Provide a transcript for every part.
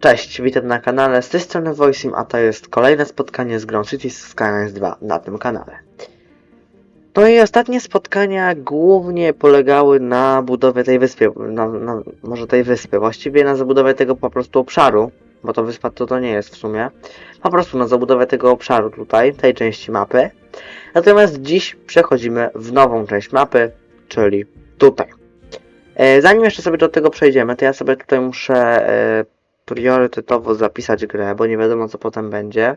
Cześć, witam na kanale, z tej strony Voiceim, a to jest kolejne spotkanie z grą Cities Skylines 2 na tym kanale. No i ostatnie spotkania głównie polegały na budowie tej wyspy, na, na, może tej wyspy, właściwie na zabudowie tego po prostu obszaru, bo to wyspa to, to nie jest w sumie, po prostu na zabudowę tego obszaru tutaj, tej części mapy. Natomiast dziś przechodzimy w nową część mapy, czyli tutaj. E, Zanim jeszcze sobie do tego przejdziemy, to ja sobie tutaj muszę e, priorytetowo zapisać grę, bo nie wiadomo co potem będzie.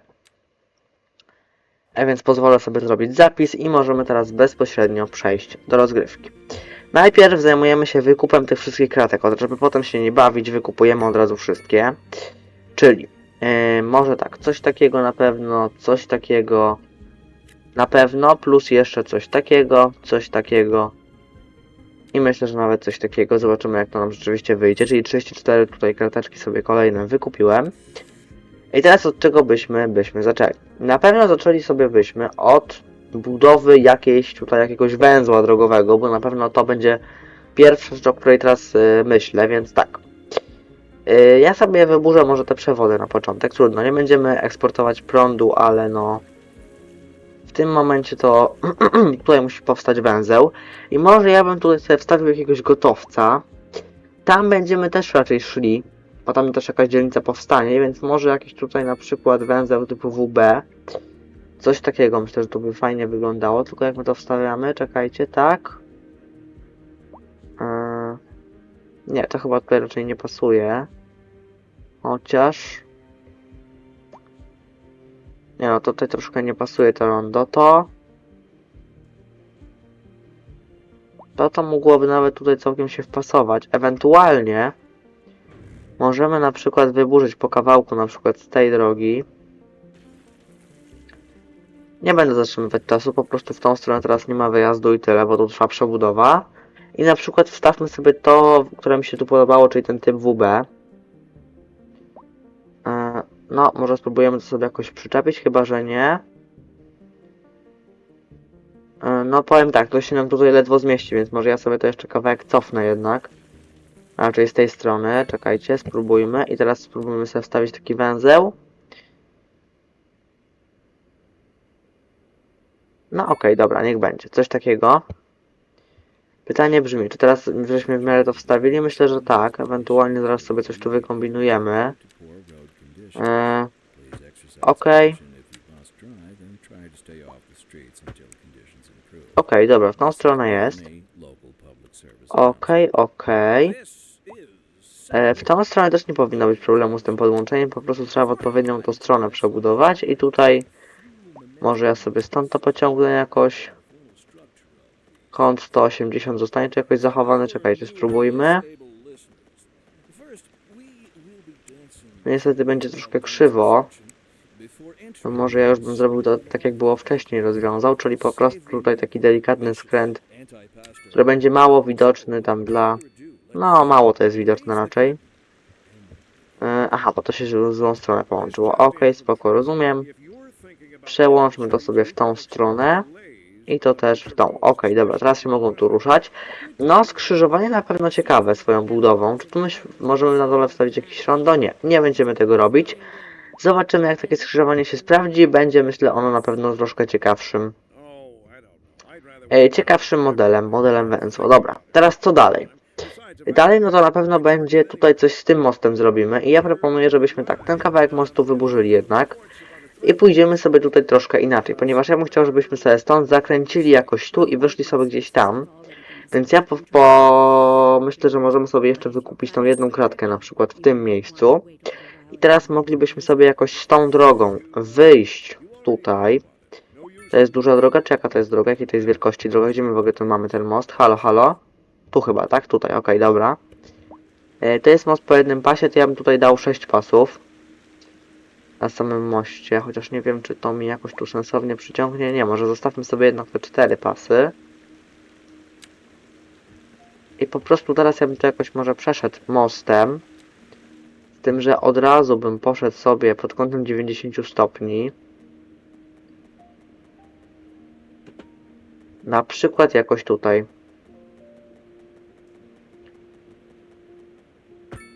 A więc pozwolę sobie zrobić zapis i możemy teraz bezpośrednio przejść do rozgrywki. Najpierw zajmujemy się wykupem tych wszystkich kratek, żeby potem się nie bawić, wykupujemy od razu wszystkie. Czyli, e, może tak, coś takiego na pewno, coś takiego na pewno, plus jeszcze coś takiego, coś takiego, i myślę, że nawet coś takiego. Zobaczymy, jak to nam rzeczywiście wyjdzie. Czyli 34 tutaj karteczki sobie kolejne wykupiłem. I teraz od czego byśmy, byśmy zaczęli? Na pewno zaczęli sobie byśmy od budowy jakiejś tutaj jakiegoś węzła drogowego, bo na pewno to będzie pierwsza rzecz, o której teraz y, myślę, więc tak. Y, ja sobie wyburzę może te przewody na początek. Trudno, nie będziemy eksportować prądu, ale no w tym momencie to tutaj musi powstać węzeł. I może ja bym tutaj sobie wstawił jakiegoś gotowca. Tam będziemy też raczej szli, bo tam też jakaś dzielnica powstanie, więc może jakiś tutaj na przykład węzeł typu WB. Coś takiego myślę, że to by fajnie wyglądało, tylko jak my to wstawiamy, czekajcie, tak. Eee, nie, to chyba tutaj raczej nie pasuje. Chociaż... Nie no, tutaj troszkę nie pasuje to rondo. To... To to mogłoby nawet tutaj całkiem się wpasować. Ewentualnie możemy na przykład wyburzyć po kawałku na przykład z tej drogi. Nie będę zatrzymywać czasu, po prostu w tą stronę teraz nie ma wyjazdu i tyle, bo tu trwa przebudowa. I na przykład wstawmy sobie to, które mi się tu podobało, czyli ten typ WB. No, może spróbujemy to sobie jakoś przyczepić, chyba że nie. E, No powiem tak, to się nam tutaj ledwo zmieści, więc może ja sobie to jeszcze kawałek cofnę jednak. Raczej z tej strony, czekajcie, spróbujmy. I teraz spróbujmy sobie wstawić taki węzeł. No okej, dobra, niech będzie. Coś takiego. Pytanie brzmi, czy teraz żeśmy w miarę to wstawili? Myślę, że tak. Ewentualnie zaraz sobie coś tu wykombinujemy. Okej. Okej, dobra, w tą stronę jest. Okej, okej. E, W tą stronę też nie powinno być problemu z tym podłączeniem, po prostu trzeba w odpowiednią tą stronę przebudować i tutaj może ja sobie stąd to pociągnę jakoś. Kąt 180 zostanie czy jakoś zachowany, czekajcie, spróbujmy. Niestety będzie troszkę krzywo. No może ja już bym zrobił to tak jak było wcześniej rozwiązał, czyli po prostu tutaj taki delikatny skręt, który będzie mało widoczny tam dla... No, mało to jest widoczne raczej. E, Aha, bo to się w złą stronę połączyło. Okej, spoko, rozumiem. Przełączmy to sobie w tą stronę. I to też w tą. Okej, dobra, teraz się mogą tu ruszać. No, skrzyżowanie na pewno ciekawe swoją budową. Czy tu myśl, możemy na dole wstawić jakieś rondo? Nie, nie będziemy tego robić. Zobaczymy, jak takie skrzyżowanie się sprawdzi. Będzie, myślę, ono na pewno troszkę ciekawszym. E, ciekawszym modelem, modelem węzła. Dobra, teraz co dalej? Dalej, no to na pewno będzie tutaj coś z tym mostem zrobimy. I ja proponuję, żebyśmy tak, ten kawałek mostu wyburzyli jednak. I pójdziemy sobie tutaj troszkę inaczej, ponieważ ja bym chciał, żebyśmy sobie stąd zakręcili jakoś tu i wyszli sobie gdzieś tam. Więc ja po, po... myślę, że możemy sobie jeszcze wykupić tą jedną kratkę na przykład w tym miejscu. I teraz moglibyśmy sobie jakoś tą drogą wyjść tutaj. To jest duża droga, czy jaka to jest droga? Jakiej to jest wielkości droga? Gdzie my w ogóle tu mamy ten most? Halo, halo? Tu chyba, tak? Tutaj, okej, dobra. E, to jest most po jednym pasie, to ja bym tutaj dał 6 pasów. Na samym moście, chociaż nie wiem, czy to mi jakoś tu sensownie przyciągnie. Nie, może zostawmy sobie jednak te 4 pasy. I po prostu teraz ja bym to jakoś może przeszedł mostem. Z tym, że od razu bym poszedł sobie pod kątem 90 stopni. Na przykład jakoś tutaj.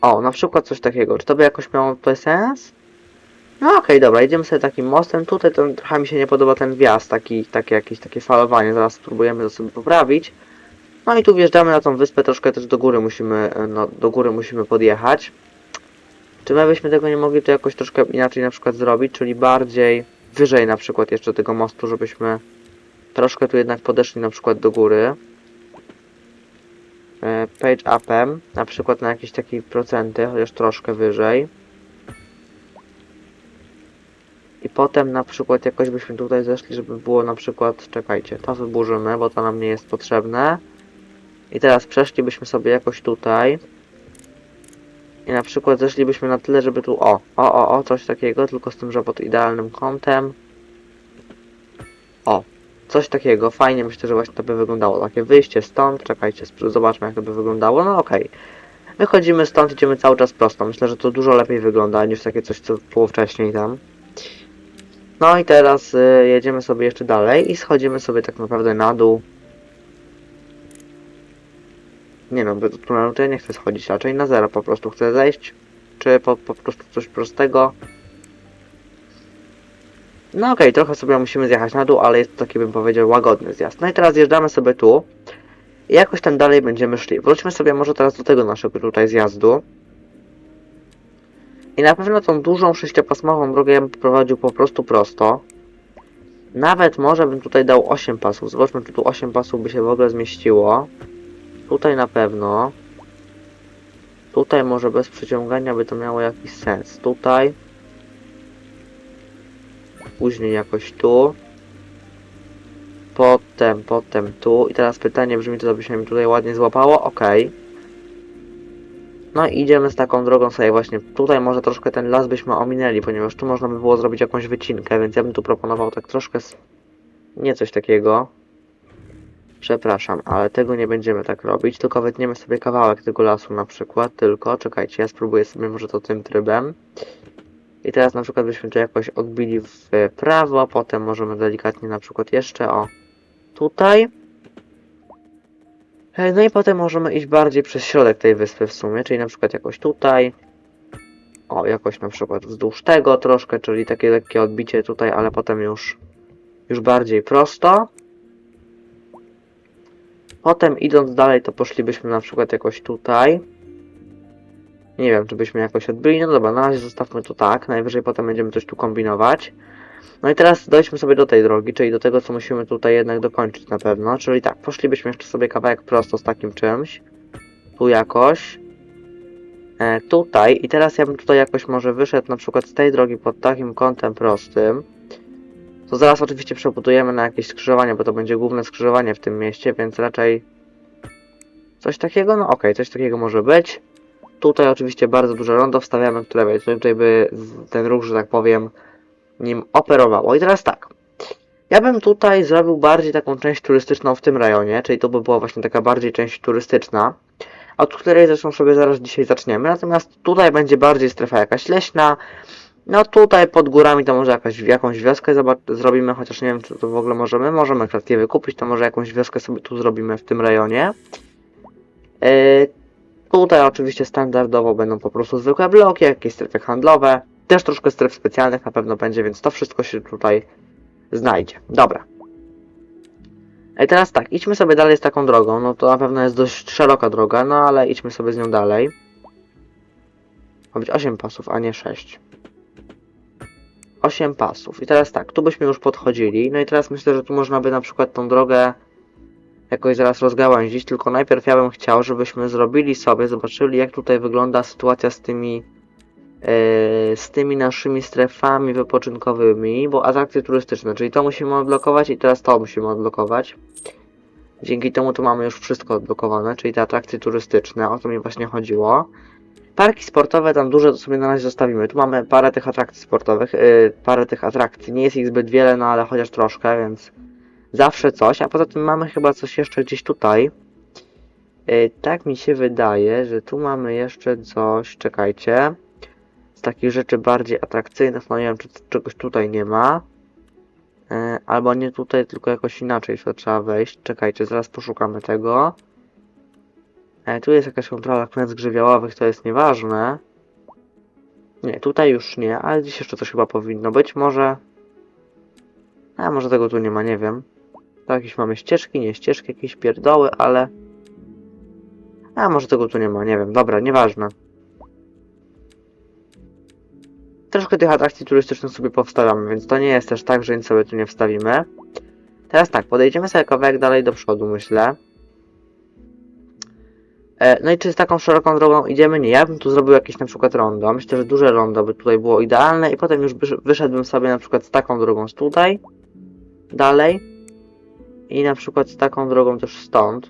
O, na przykład coś takiego. Czy to by jakoś miało tutaj sens? No okej, dobra, idziemy sobie takim mostem. Tutaj to trochę mi się nie podoba ten wjazd, taki, takie jakieś takie falowanie. Zaraz spróbujemy to sobie poprawić. No i tu wjeżdżamy na tą wyspę, troszkę też do góry musimy, e, no, do góry musimy podjechać. Czy my byśmy tego nie mogli to jakoś troszkę inaczej na przykład zrobić, czyli bardziej wyżej na przykład jeszcze tego mostu, żebyśmy troszkę tu jednak podeszli na przykład do góry. E, Page upem, na przykład na jakieś takie procenty, chociaż troszkę wyżej. Potem na przykład jakoś byśmy tutaj zeszli, żeby było na przykład, czekajcie, to wyburzymy, bo to nam nie jest potrzebne. I teraz przeszlibyśmy sobie jakoś tutaj. I na przykład zeszlibyśmy na tyle, żeby tu, o, o, o, o, coś takiego, tylko z tym, że pod idealnym kątem. O, coś takiego, fajnie myślę, że właśnie to by wyglądało. Takie wyjście stąd, czekajcie, zobaczmy jak to by wyglądało, no okej. Wychodzimy stąd, idziemy cały czas prosto. Myślę, że to dużo lepiej wygląda niż takie coś, co było wcześniej tam. No i teraz y, jedziemy sobie jeszcze dalej i schodzimy sobie tak naprawdę na dół. Nie no, do tunelu to ja nie chcę schodzić, raczej na zero po prostu chcę zejść. Czy po, po prostu coś prostego. No okej, trochę sobie musimy zjechać na dół, ale jest to taki bym powiedział łagodny zjazd. No i teraz zjeżdżamy sobie tu. I jakoś tam dalej będziemy szli. Wróćmy sobie może teraz do tego naszego tutaj zjazdu. I na pewno tą dużą sześciopasmową drogę ja bym prowadził po prostu prosto. Nawet może bym tutaj dał 8 pasów. Zobaczmy, czy tu 8 pasów by się w ogóle zmieściło. Tutaj na pewno. Tutaj może bez przeciągania by to miało jakiś sens. Tutaj. Później jakoś tu. Potem, potem tu. I teraz pytanie brzmi, to by się mi tutaj ładnie złapało. Okej. No i idziemy z taką drogą sobie właśnie. Tutaj może troszkę ten las byśmy ominęli, ponieważ tu można by było zrobić jakąś wycinkę, więc ja bym tu proponował tak troszkę... Nie coś takiego. Przepraszam, ale tego nie będziemy tak robić, tylko wytniemy sobie kawałek tego lasu na przykład, tylko, czekajcie, ja spróbuję sobie może to tym trybem. I teraz na przykład byśmy to jakoś odbili w prawo, potem możemy delikatnie na przykład jeszcze, o, tutaj. E, No i potem możemy iść bardziej przez środek tej wyspy w sumie, czyli na przykład jakoś tutaj. O, jakoś na przykład wzdłuż tego troszkę, czyli takie lekkie odbicie tutaj, ale potem już, już bardziej prosto. Potem idąc dalej, to poszlibyśmy na przykład jakoś tutaj. Nie wiem, czy byśmy jakoś odbyli. No dobra, na razie zostawmy to tak. Najwyżej potem będziemy coś tu kombinować. No i teraz dojdźmy sobie do tej drogi, czyli do tego, co musimy tutaj jednak dokończyć na pewno. Czyli tak, poszlibyśmy jeszcze sobie kawałek prosto z takim czymś. Tu jakoś. E, tutaj. I teraz ja bym tutaj jakoś może wyszedł na przykład z tej drogi pod takim kątem prostym. To zaraz oczywiście przebudujemy na jakieś skrzyżowanie, bo to będzie główne skrzyżowanie w tym mieście, więc raczej coś takiego, no okej, coś takiego może być. Tutaj oczywiście bardzo duże rondo wstawiamy, które tutaj by ten ruch, że tak powiem, nim operowało. I teraz tak. Ja bym tutaj zrobił bardziej taką część turystyczną w tym rejonie, czyli to by była właśnie taka bardziej część turystyczna, od której zresztą sobie zaraz dzisiaj zaczniemy. Natomiast tutaj będzie bardziej strefa jakaś leśna. No tutaj pod górami to może jakaś, jakąś wioskę zrobimy, chociaż nie wiem czy to w ogóle możemy. Możemy kratkę wykupić, to może jakąś wioskę sobie tu zrobimy w tym rejonie. Yy, tutaj oczywiście standardowo będą po prostu zwykłe bloki, jakieś strefy handlowe. Też troszkę stref specjalnych na pewno będzie, więc to wszystko się tutaj znajdzie. Dobra. I teraz tak, idźmy sobie dalej z taką drogą. No to na pewno jest dość szeroka droga, no ale idźmy sobie z nią dalej. Ma być 8 pasów, a nie 6. 8 pasów. I teraz tak, tu byśmy już podchodzili. No i teraz myślę, że tu można by na przykład tą drogę jakoś zaraz rozgałęzić, tylko najpierw ja bym chciał, żebyśmy zrobili sobie, zobaczyli jak tutaj wygląda sytuacja z tymi z tymi naszymi strefami wypoczynkowymi, bo atrakcje turystyczne, czyli to musimy odblokować i teraz to musimy odblokować. Dzięki temu tu mamy już wszystko odblokowane, czyli te atrakcje turystyczne, o to mi właśnie chodziło. Parki sportowe tam duże to sobie na razie zostawimy. Tu mamy parę tych atrakcji sportowych, yy, parę tych atrakcji. Nie jest ich zbyt wiele, no ale chociaż troszkę, więc zawsze coś. A poza tym mamy chyba coś jeszcze gdzieś tutaj. Yy, tak mi się wydaje, że tu mamy jeszcze coś. Czekajcie. Takich rzeczy bardziej atrakcyjnych, no nie wiem, czy czegoś tutaj nie ma. Yy, albo nie tutaj, tylko jakoś inaczej to trzeba wejść. Czekajcie, zaraz poszukamy tego. E, tu jest jakaś kontrola klęsk żywiołowych, to jest nieważne. Nie, tutaj już nie, ale gdzieś jeszcze coś chyba powinno być. Może... A może tego tu nie ma, nie wiem. To jakieś mamy ścieżki, nie ścieżki, jakieś pierdoły, ale... A może tego tu nie ma, nie wiem. Dobra, nieważne. Troszkę tych atrakcji turystycznych sobie powstawiamy, więc to nie jest też tak, że nic sobie tu nie wstawimy. Teraz tak, podejdziemy sobie kawałek dalej do przodu, myślę. E, no i czy z taką szeroką drogą idziemy? Nie, ja bym tu zrobił jakieś na przykład rondo. Myślę, że duże rondo by tutaj było idealne i potem już wysz- wyszedłbym sobie na przykład z taką drogą z tutaj, dalej i na przykład z taką drogą też stąd.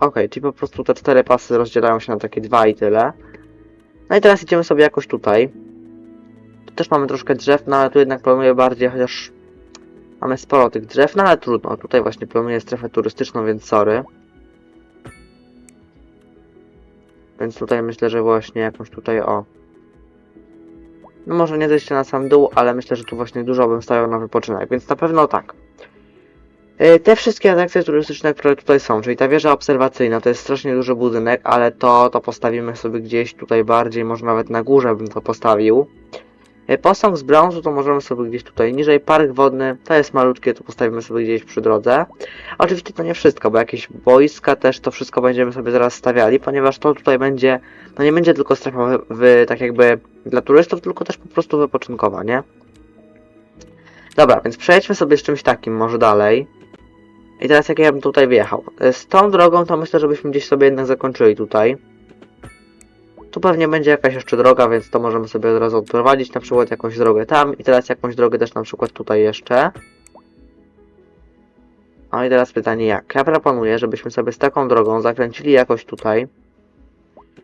Ok, czyli po prostu te cztery pasy rozdzielają się na takie dwa i tyle. No i teraz idziemy sobie jakoś tutaj. Tu też mamy troszkę drzew, no ale tu jednak planuję bardziej, chociaż mamy sporo tych drzew, no ale trudno. Tutaj właśnie planuję strefę turystyczną, więc sorry. Więc tutaj myślę, że właśnie jakąś tutaj o. No może nie zejście na sam dół, ale myślę, że tu właśnie dużo bym stawiał na wypoczynek, więc na pewno tak. Yy, Te wszystkie atrakcje turystyczne, które tutaj są, czyli ta wieża obserwacyjna, to jest strasznie duży budynek, ale to, to postawimy sobie gdzieś tutaj bardziej, może nawet na górze bym to postawił. Yy, Posąg z brązu to możemy sobie gdzieś tutaj niżej, park wodny, to jest malutkie, to postawimy sobie gdzieś przy drodze. Oczywiście to nie wszystko, bo jakieś boiska też to wszystko będziemy sobie zaraz stawiali, ponieważ to tutaj będzie, no nie będzie tylko strefa tak jakby dla turystów, tylko też po prostu wypoczynkowa, nie? Dobra, więc przejdźmy sobie z czymś takim może dalej. I teraz jak ja bym tutaj wjechał? E, Z tą drogą to myślę, żebyśmy gdzieś sobie jednak zakończyli tutaj. Tu pewnie będzie jakaś jeszcze droga, więc to możemy sobie od razu odprowadzić, na przykład jakąś drogę tam i teraz jakąś drogę też na przykład tutaj jeszcze. No i teraz pytanie jak? Ja proponuję, żebyśmy sobie z taką drogą zakręcili jakoś tutaj.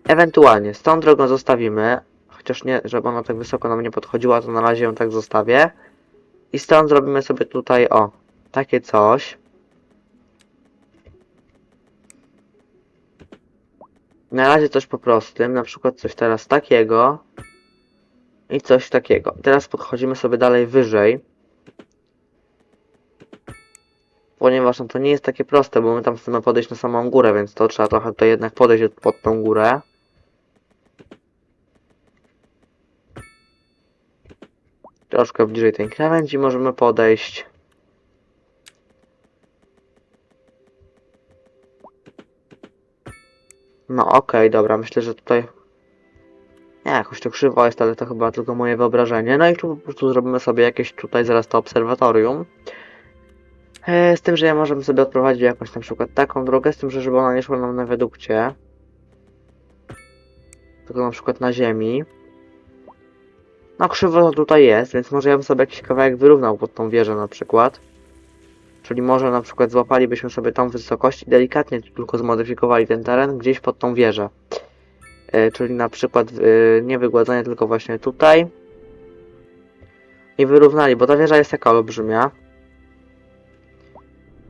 Ewentualnie z tą drogą zostawimy, chociaż nie, żeby ona tak wysoko nam nie podchodziła, to na razie ją tak zostawię. I stąd zrobimy sobie tutaj, o, takie coś. Na razie coś po prostym, na przykład coś teraz takiego. I coś takiego. Teraz podchodzimy sobie dalej wyżej. Ponieważ no, to nie jest takie proste, bo my tam chcemy podejść na samą górę, więc to trzeba trochę tutaj jednak podejść od- pod tą górę. Troszkę bliżej tej krawędzi możemy podejść. No okej, dobra, myślę, że tutaj... Nie, jakoś to krzywo jest, ale to chyba tylko moje wyobrażenie. No i tu po prostu zrobimy sobie jakieś tutaj zaraz to obserwatorium. E, Z tym, że ja możemy sobie odprowadzić jakąś na przykład taką drogę, z tym, że żeby ona nie szła nam na wedukcie. Tylko na przykład na ziemi. No krzywo tutaj jest, więc może ja bym sobie jakiś kawałek wyrównał pod tą wieżę na przykład. Czyli może na przykład złapalibyśmy sobie tą wysokość i delikatnie tylko zmodyfikowali ten teren gdzieś pod tą wieżę. E, czyli na przykład e, nie wygładzanie tylko właśnie tutaj. I wyrównali, bo ta wieża jest taka olbrzymia.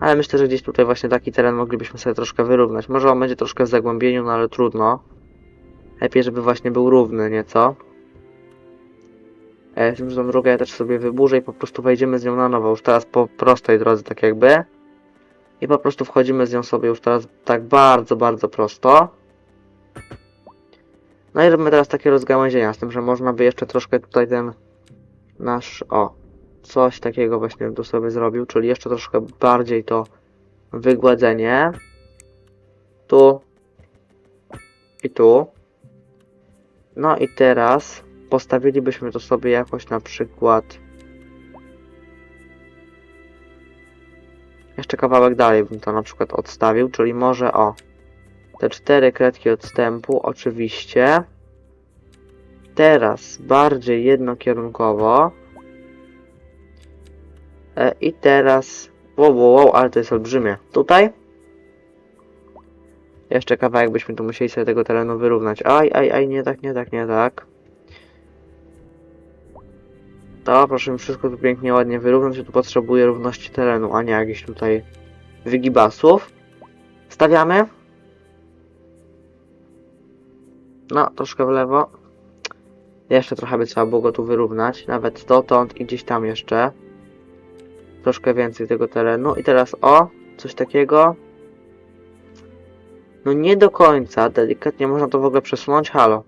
Ale myślę, że gdzieś tutaj właśnie taki teren moglibyśmy sobie troszkę wyrównać. Może on będzie troszkę w zagłębieniu, no ale trudno. Lepiej, żeby właśnie był równy nieco. E, tą drogę ja też sobie wyburzę i po prostu wejdziemy z nią na nowo, już teraz po prostej drodze, tak jakby. I po prostu wchodzimy z nią sobie już teraz tak bardzo, bardzo prosto. No i robimy teraz takie rozgałęzienia, z tym, że można by jeszcze troszkę tutaj ten nasz, o, coś takiego właśnie tu sobie zrobił, czyli jeszcze troszkę bardziej to wygładzenie. Tu i tu. No i teraz postawilibyśmy to sobie jakoś na przykład jeszcze kawałek dalej bym to na przykład odstawił, czyli może o te cztery kredki odstępu oczywiście. Teraz bardziej jednokierunkowo. E, i teraz wow, wow, wow, ale to jest olbrzymie. Tutaj? Jeszcze kawałek byśmy tu musieli sobie tego terenu wyrównać. Aj, aj, aj, nie tak, nie tak, nie tak to proszę mi wszystko tu pięknie, ładnie wyrównać, ja tu potrzebuję równości terenu, a nie jakichś tutaj wygibasów. Stawiamy. No, troszkę w lewo. Jeszcze trochę by trzeba było go tu wyrównać, nawet dotąd i gdzieś tam jeszcze. Troszkę więcej tego terenu. I teraz o, coś takiego. No nie do końca, delikatnie można to w ogóle przesunąć, halo.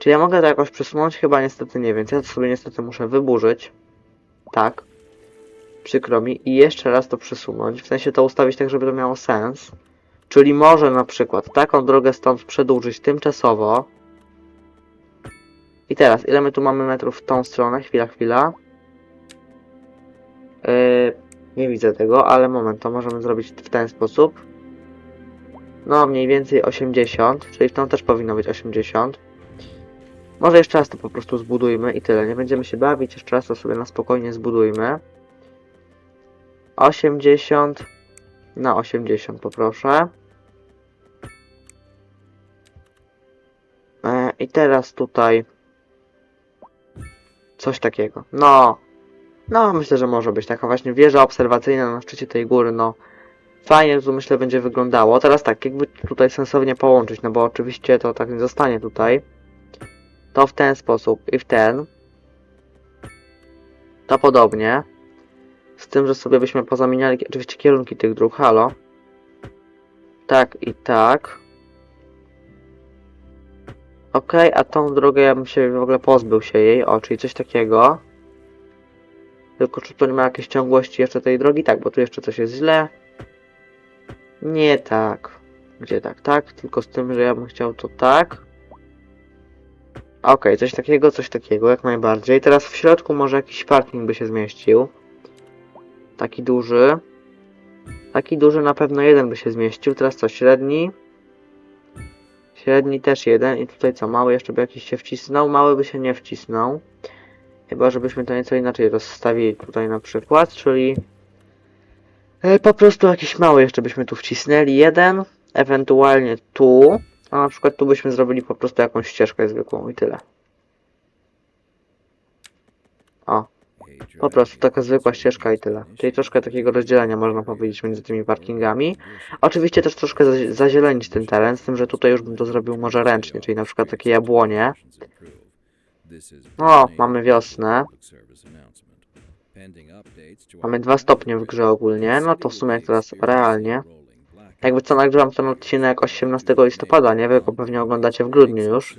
Czy ja mogę to jakoś przesunąć? Chyba niestety nie, więc ja to sobie niestety muszę wyburzyć. Tak. Przykro mi. I jeszcze raz to przesunąć, w sensie to ustawić tak, żeby to miało sens. Czyli może na przykład taką drogę stąd przedłużyć tymczasowo. I teraz, ile my tu mamy metrów w tą stronę? Chwila, chwila. Yy, nie widzę tego, ale moment, to możemy zrobić w ten sposób. No, mniej więcej 80, czyli w tą też powinno być 80. Może jeszcze raz to po prostu zbudujmy i tyle. Nie będziemy się bawić, jeszcze raz to sobie na spokojnie zbudujmy. 80 na 80 poproszę. E, I teraz tutaj coś takiego. No, no myślę, że może być taka właśnie wieża obserwacyjna na szczycie tej góry, no fajnie to myślę będzie wyglądało. Teraz tak, jakby tutaj sensownie połączyć, no bo oczywiście to tak nie zostanie tutaj. To w ten sposób i w ten. To podobnie. Z tym, że sobie byśmy pozamieniali oczywiście kierunki tych dróg, halo. Tak i tak. Ok, a tą drogę ja bym się w ogóle pozbył się jej, o, czyli coś takiego. Tylko czy tu nie ma jakiejś ciągłości jeszcze tej drogi? Tak, bo tu jeszcze coś jest źle. Nie tak. Gdzie tak? Tak, tylko z tym, że ja bym chciał to tak. Ok, coś takiego, coś takiego, jak najbardziej. Teraz w środku może jakiś parking by się zmieścił. Taki duży. Taki duży na pewno jeden by się zmieścił. Teraz co, średni? Średni też jeden. I tutaj co, mały jeszcze by jakiś się wcisnął? Mały by się nie wcisnął. Chyba, żebyśmy to nieco inaczej rozstawili tutaj na przykład, czyli... e, Po prostu jakiś mały jeszcze byśmy tu wcisnęli. Jeden, ewentualnie tu. A na przykład tu byśmy zrobili po prostu jakąś ścieżkę zwykłą i tyle. O, po prostu taka zwykła ścieżka i tyle. Czyli troszkę takiego rozdzielenia można powiedzieć między tymi parkingami. Oczywiście też troszkę zazie- zazielenić ten teren, z tym, że tutaj już bym to zrobił może ręcznie, czyli na przykład takie jabłonie. O, mamy wiosnę. Mamy dwa stopnie w grze ogólnie, no to w sumie teraz realnie. Jakby co nagrywam ten odcinek 18 listopada, nie wiem, go pewnie oglądacie w grudniu już.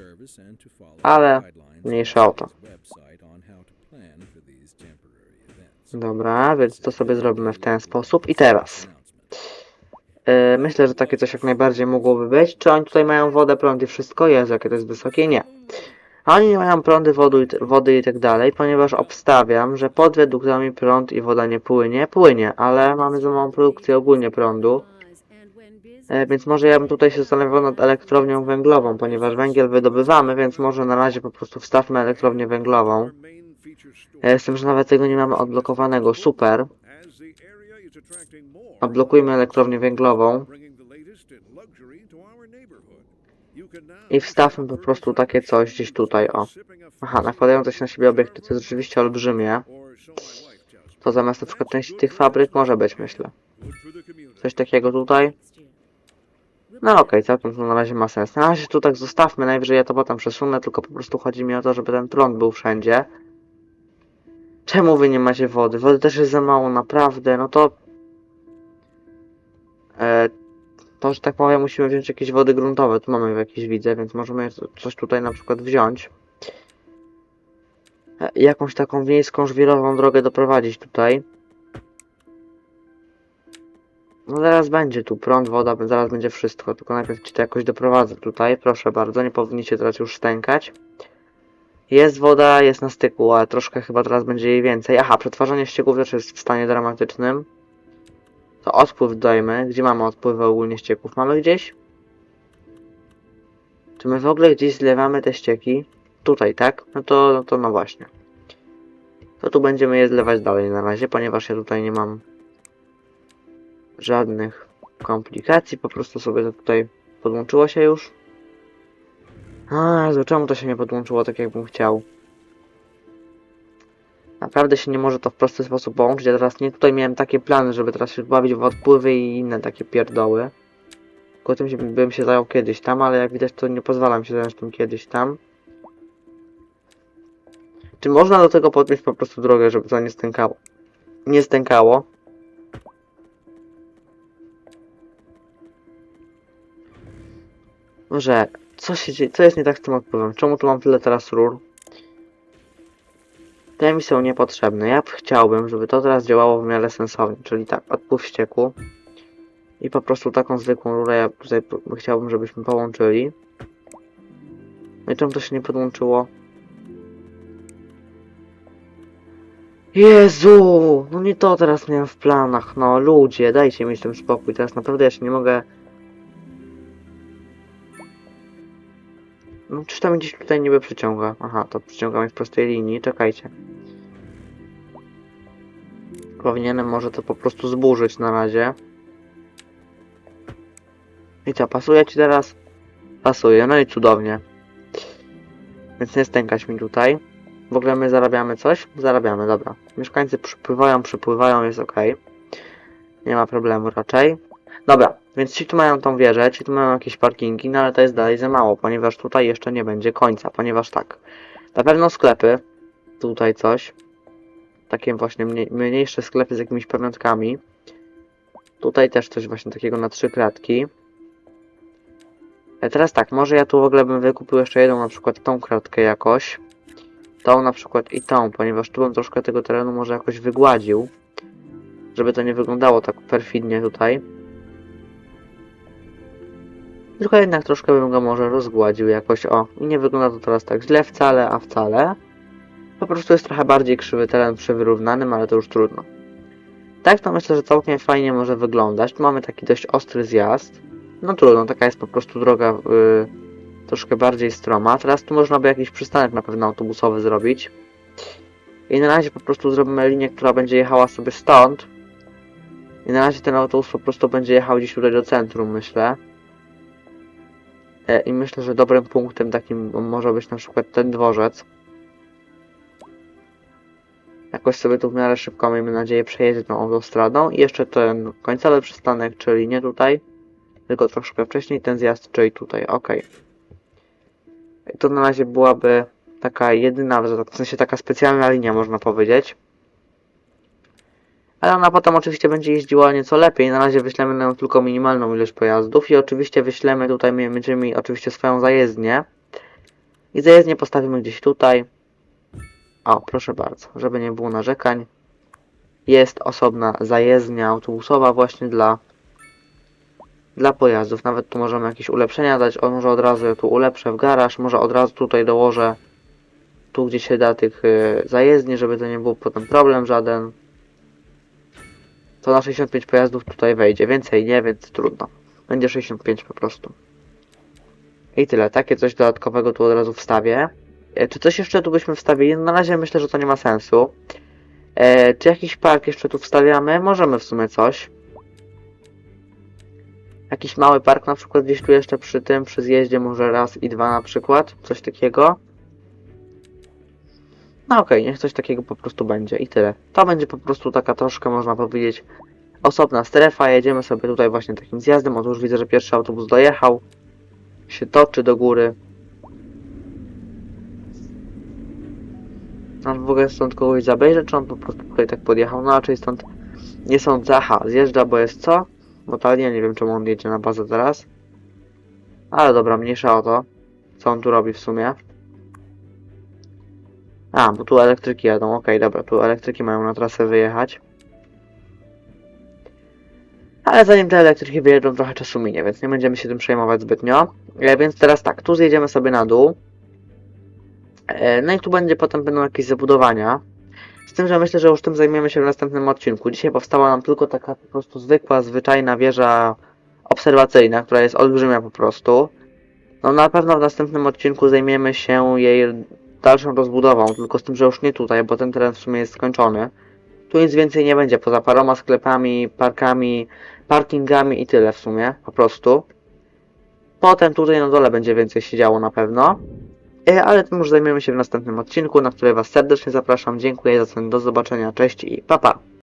Ale mniejsza o to. Dobra, więc to sobie zrobimy w ten sposób. I teraz. Yy, myślę, że takie coś jak najbardziej mogłoby być. Czy oni tutaj mają wodę, prąd i wszystko? Jezu, jakie to jest wysokie? Nie. Oni nie mają prądy, wody, wody i tak dalej, ponieważ obstawiam, że pod wiaduktami prąd i woda nie płynie. Płynie, ale mamy za małą produkcję ogólnie prądu. E, więc może ja bym tutaj się zastanawiał nad elektrownią węglową, ponieważ węgiel wydobywamy, więc może na razie po prostu wstawmy elektrownię węglową. Z tym, że nawet tego nie mamy odblokowanego. Super. Odblokujmy elektrownię węglową i wstawmy po prostu takie coś gdzieś tutaj, o. Aha, nakładające się na siebie obiekty to jest rzeczywiście olbrzymie. To zamiast na przykład części tych fabryk może być, myślę. Coś takiego tutaj. No okej, całkiem to na razie ma sens. Na razie tu tak zostawmy, najwyżej ja to potem przesunę, tylko po prostu chodzi mi o to, żeby ten prąd był wszędzie. Czemu wy nie macie wody? Wody też jest za mało, naprawdę, no to... E, to, że tak powiem, musimy wziąć jakieś wody gruntowe, tu mamy jakieś widzę, więc możemy coś tutaj na przykład wziąć. E, jakąś taką wiejską, żwirową drogę doprowadzić tutaj. No zaraz będzie tu prąd, woda, zaraz będzie wszystko, tylko najpierw ci to jakoś doprowadzę tutaj, proszę bardzo, nie powinniście teraz już stękać. Jest woda, jest na styku, ale troszkę chyba teraz będzie jej więcej. Aha, przetwarzanie ścieków też jest w stanie dramatycznym. To odpływ dajmy. Gdzie mamy odpływy ogólnie ścieków? Mamy gdzieś? Czy my w ogóle gdzieś zlewamy te ścieki? Tutaj, tak? No to, no to no właśnie. To tu będziemy je zlewać dalej na razie, ponieważ ja tutaj nie mam żadnych komplikacji. Po prostu sobie to tutaj podłączyło się już. A, czemu to się nie podłączyło tak jakbym chciał? Naprawdę się nie może to w prosty sposób połączyć. Ja teraz nie tutaj miałem takie plany, żeby teraz się bawić w odpływy i inne takie pierdoły. Tylko tym się, bym się zajął kiedyś tam, ale jak widać to nie pozwalam się zająć tym kiedyś tam. Czy można do tego podnieść po prostu drogę, żeby to nie stękało? Nie stękało. Że co się dzieje, co jest nie tak z tym odpływem? Czemu tu mam tyle teraz rur? Te mi są niepotrzebne. Ja chciałbym, żeby to teraz działało w miarę sensownie, czyli tak, odpływ ścieku i po prostu taką zwykłą rurę ja tutaj chciałbym, żebyśmy połączyli. No i czemu to się nie podłączyło? Jezu! No nie to teraz miałem w planach, no ludzie, dajcie mi z tym spokój, teraz naprawdę ja się nie mogę... czyż to mnie gdzieś tutaj niby przyciąga? Aha, to przyciąga mnie w prostej linii, czekajcie. Powinienem może to po prostu zburzyć na razie. I co, pasuje ci teraz? Pasuje, no i cudownie. Więc nie stękać mi tutaj. W ogóle my zarabiamy coś? Zarabiamy, dobra. Mieszkańcy przypływają, przypływają, jest ok. Nie ma problemu raczej. Dobra, więc ci tu mają tą wieżę, ci tu mają jakieś parkingi, no ale to jest dalej za mało, ponieważ tutaj jeszcze nie będzie końca, ponieważ tak. Na pewno sklepy, tutaj coś. Takie właśnie mniej, mniejsze sklepy z jakimiś pamiątkami. Tutaj też coś właśnie takiego na trzy kratki. E, Teraz tak, może ja tu w ogóle bym wykupił jeszcze jedną, na przykład tą kratkę jakoś. Tą na przykład i tą, ponieważ tu bym troszkę tego terenu może jakoś wygładził. Żeby to nie wyglądało tak perfidnie tutaj. Tylko jednak troszkę bym go może rozgładził jakoś, o. I nie wygląda to teraz tak źle wcale, a wcale. Po prostu jest trochę bardziej krzywy teren przy wyrównanym, ale to już trudno. Tak to myślę, że całkiem fajnie może wyglądać. Tu mamy taki dość ostry zjazd. No trudno, taka jest po prostu droga y, troszkę bardziej stroma. Teraz tu można by jakiś przystanek na pewno autobusowy zrobić. I na razie po prostu zrobimy linię, która będzie jechała sobie stąd. I na razie ten autobus po prostu będzie jechał gdzieś tutaj do centrum, myślę. E, I myślę, że dobrym punktem takim może być na przykład ten dworzec. Jakoś sobie tu w miarę szybko, miejmy nadzieję, przejedzie tą autostradą. I jeszcze ten końcowy przystanek, czyli nie tutaj, tylko troszkę wcześniej ten zjazd, czyli tutaj, ok. I to na razie byłaby taka jedyna, w sensie taka specjalna linia, można powiedzieć. Ale ona potem oczywiście będzie jeździła nieco lepiej. Na razie wyślemy na nią tylko minimalną ilość pojazdów i oczywiście wyślemy tutaj, my będziemy mieli oczywiście swoją zajezdnię. I zajezdnię postawimy gdzieś tutaj. O, proszę bardzo, żeby nie było narzekań. Jest osobna zajezdnia autobusowa właśnie dla dla pojazdów. Nawet tu możemy jakieś ulepszenia dać. O, może od razu tu ulepszę w garaż, może od razu tutaj dołożę tu gdzie się da tych y, zajezdni, żeby to nie był potem problem żaden. To na 65 pojazdów tutaj wejdzie. Więcej nie, więc trudno. Będzie 65 po prostu. I tyle. Takie coś dodatkowego tu od razu wstawię. E, czy coś jeszcze tu byśmy wstawili? No, na razie myślę, że to nie ma sensu. E, czy jakiś park jeszcze tu wstawiamy? Możemy w sumie coś. Jakiś mały park na przykład gdzieś tu jeszcze przy tym, przy zjeździe może raz i dwa na przykład. Coś takiego. No okej, niech coś takiego po prostu będzie i tyle. To będzie po prostu taka troszkę, można powiedzieć, osobna strefa. Jedziemy sobie tutaj właśnie takim zjazdem. Otóż widzę, że pierwszy autobus dojechał. Się toczy do góry. Aż w ogóle stąd kogoś zabejrzę, czy on po prostu tutaj tak podjechał? No raczej stąd nie sądzę. Aha, zjeżdża, bo jest co? Bo ta nie wiem czemu on jedzie na bazę teraz. Ale dobra, mniejsza o to. Co on tu robi w sumie? A, bo tu elektryki jadą, okej, dobra, tu elektryki mają na trasę wyjechać. Ale zanim te elektryki wyjeżdżą, trochę czasu minie, więc nie będziemy się tym przejmować zbytnio. E, więc teraz tak, tu zjedziemy sobie na dół. E, no i tu będzie potem będą jakieś zabudowania. Z tym, że myślę, że już tym zajmiemy się w następnym odcinku. Dzisiaj powstała nam tylko taka po prostu zwykła, zwyczajna wieża obserwacyjna, która jest olbrzymia po prostu. No na pewno w następnym odcinku zajmiemy się jej dalszą rozbudową, tylko z tym, że już nie tutaj, bo ten teren w sumie jest skończony. Tu nic więcej nie będzie, poza paroma sklepami, parkami, parkingami i tyle w sumie, po prostu. Potem tutaj na dole będzie więcej się działo na pewno. E, Ale tym już zajmiemy się w następnym odcinku, na który Was serdecznie zapraszam. Dziękuję za ten, do zobaczenia, cześć i pa pa!